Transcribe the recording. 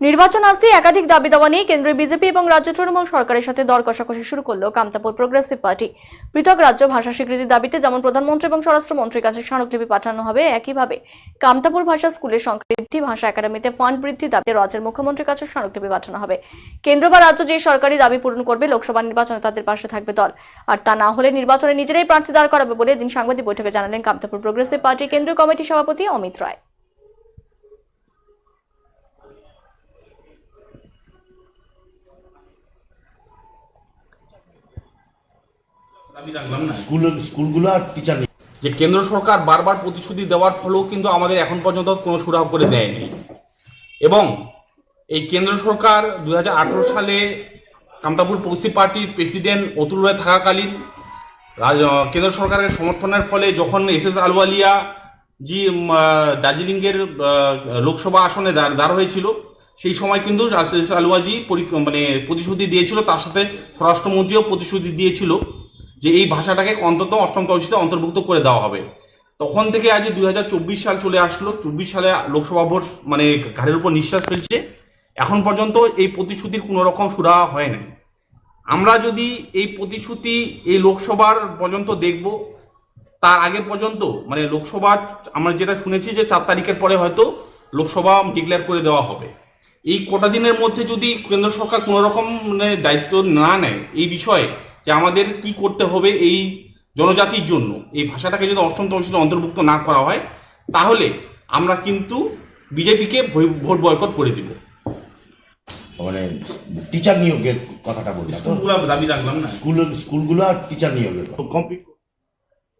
নির্বাচন আসতে একাধিক দাবি দাওয়া নিয়ে কেন্দ্রীয় বিজেপি এবং রাজ্য তৃণমূল সরকারের সাথে দর কষাকষি শুরু করল কামতাপুর প্রোগ্রেসিভ পার্টি পৃথক রাজ্য ভাষা স্বীকৃতির দাবিতে যেমন প্রধানমন্ত্রী এবং স্বরাষ্ট্রমন্ত্রীর কাছে স্মারকলিপি পাঠানো হবে, একইভাবে কামতাপুর ভাষা স্কুলের সংখ্যা বৃদ্ধি ভাষা একাডেমিতে ফান্ড বৃদ্ধি দাবিতে রাজ্যের মুখ্যমন্ত্রীর কাছে স্মারকলিপি পাঠানো হবে। কেন্দ্র বা রাজ্য যে সরকারি দাবি পূরণ করবে, লোকসভা নির্বাচনে তাদের পাশে থাকবে দল। আর তা না হলে নির্বাচনে নিজেরাই প্রার্থী দাঁড় করাবে বলে এদিন সাংবাদিক বৈঠকে জানালেন কামতাপুর প্রোগ্রেসিভ পার্টি কেন্দ্রীয় কমিটির সভাপতি অমিত রায়। দাবি স্কুল স্কুলগুলো আর টিচার নেই। যে কেন্দ্র সরকার বারবার প্রতিশ্রুতি দেওয়ার ফলেও কিন্তু আমাদের এখন পর্যন্ত কোনো সুরাহ করে দেয়নি। এবং এই কেন্দ্র সরকার দু হাজার আঠারো সালে কামতাপুর পশ্চিম পার্টির প্রেসিডেন্ট অতুল রায় থাকাকালীন কেন্দ্র সরকারের সমর্থনের ফলে যখন এস এস আলওয়ালিয়া জি দার্জিলিংয়ের লোকসভা আসনে দাঁড় দাঁড় হয়েছিল সেই সময় কিন্তু এস এস আলওয়াজি মানে প্রতিশ্রুতি দিয়েছিল তার সাথে স্বরাষ্ট্রমন্ত্রীও প্রতিশ্রুতি দিয়েছিল। যে এই ভাষাটাকে অন্তত অষ্টম তফসিলে অন্তর্ভুক্ত করে দেওয়া হবে। তখন থেকে আজ দুই হাজার চব্বিশ সাল চলে আসলো। চব্বিশ সালে লোকসভা ভোট মানে ঘাড়ের উপর নিঃশ্বাস ফেলছে। এখন পর্যন্ত এই প্রতিশ্রুতির কোনো রকম সুরাহা হয় নাই। আমরা যদি এই প্রতিশ্রুতি এই লোকসভার পর্যন্ত দেখব, তার আগে পর্যন্ত মানে লোকসভা, আমরা যেটা শুনেছি যে চার তারিখের পরে হয়তো লোকসভা ডিক্লেয়ার করে দেওয়া হবে। এই কটা দিনের মধ্যে যদি কেন্দ্র সরকার কোনো রকম মানে দায়িত্ব না নেয় এই বিষয়ে যে আমাদের কি করতে হবে এই জনজাতির জন্য এই ভাষাটাকে যদি অষ্টম তহসিলে অন্তর্ভুক্ত না করা হয় তাহলে আমরা কিন্তু বিজেপিকে ভোট বয়কট করে দিব। মানে টিচার নিয়োগের কথাটা বলি তো স্কুলগুলো দাবি রাখলাম না। স্কুল স্কুলগুলো আর টিচার নিয়োগের complete